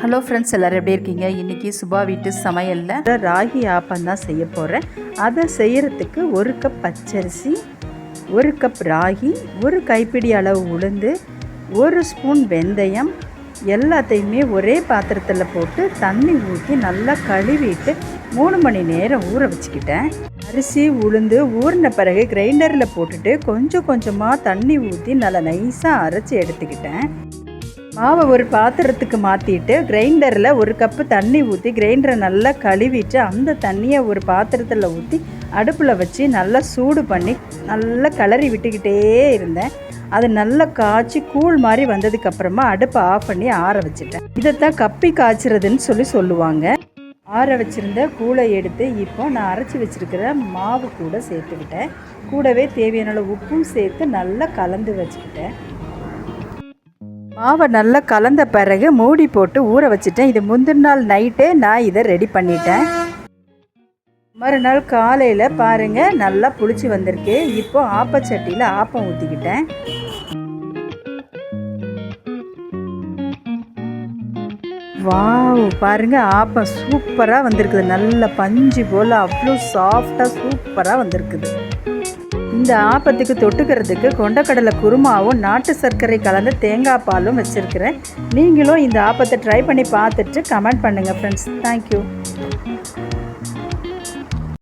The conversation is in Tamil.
ஹலோ ஃப்ரெண்ட்ஸ் எல்லோரும் எப்படி இருக்கீங்க? இன்றைக்கி சுபா வீட்டு சமையலில் ராகி ஆப்பம் தான் செய்ய போகிறேன் அதை செய்கிறதுக்கு ஒரு கப் பச்சரிசி ஒரு கப் ராகி ஒரு கைப்பிடி அளவு உளுந்து ஒரு ஸ்பூன் வெந்தயம் எல்லாத்தையுமே ஒரே பாத்திரத்தில் போட்டு தண்ணி ஊற்றி நல்லா கழுவிட்டு மூணு மணி நேரம் ஊற வச்சுக்கிட்டேன். அரிசி உளுந்து ஊறின பிறகு கிரைண்டரில் போட்டுட்டு கொஞ்சம் கொஞ்சமாக தண்ணி ஊற்றி நல்லா நைஸாக அரைச்சி எடுத்துக்கிட்டேன். மாவை ஒரு பாத்திரத்துக்கு மாற்றிட்டு கிரைண்டரில் ஒரு கப்பு தண்ணி ஊற்றி கிரைண்டரை நல்லா கழுவிட்டு அந்த தண்ணியை ஒரு பாத்திரத்தில் ஊற்றி அடுப்பில் வச்சு நல்லா சூடு பண்ணி நல்லா கிளறி விட்டுக்கிட்டே இருந்தேன். அது நல்லா காய்ச்சி கூழ் மாதிரி வந்ததுக்கப்புறமா அடுப்பை ஆஃப் பண்ணி ஆற வச்சுட்டேன். இதைத்தான் கப்பி காய்ச்சிறதுன்னு சொல்லி சொல்லுவாங்க. ஆற வச்சுருந்த கூழை எடுத்து இப்போ நான் அரைச்சி வச்சுருக்கிற மாவு கூட சேர்த்துக்கிட்டேன். கூடவே தேவையான உப்பும் சேர்த்து நல்லா கலந்து வச்சுக்கிட்டேன். மாவை நல்லா கலந்த பிறகு மூடி போட்டு ஊற வச்சுட்டேன். இது முந்தின நாள் நைட்டே நான் இதை ரெடி பண்ணிட்டேன். மறுநாள் காலையில் பாருங்கள் நல்லா புளிச்சு வந்திருக்கு. இப்போ ஆப்பச்சட்டியில் ஆப்பம் ஊற்றிக்கிட்டேன் வாவ் பாருங்க ஆப்பம் சூப்பராக வந்திருக்குது. நல்ல பஞ்சு போல் அவ்வளோ சாஃப்டாக சூப்பராக வந்திருக்குது. இந்த ஆப்பத்துக்கு தொட்டுக்கிறதுக்கு கொண்டக்கடலை குருமாவும் நாட்டு சர்க்கரை கலந்த தேங்காய் பாலும் வச்சுருக்கிறேன். நீங்களும் இந்த ஆப்பத்தை ட்ரை பண்ணி பார்த்துட்டு கமெண்ட் பண்ணுங்கள் ஃப்ரெண்ட்ஸ் தேங்க்யூ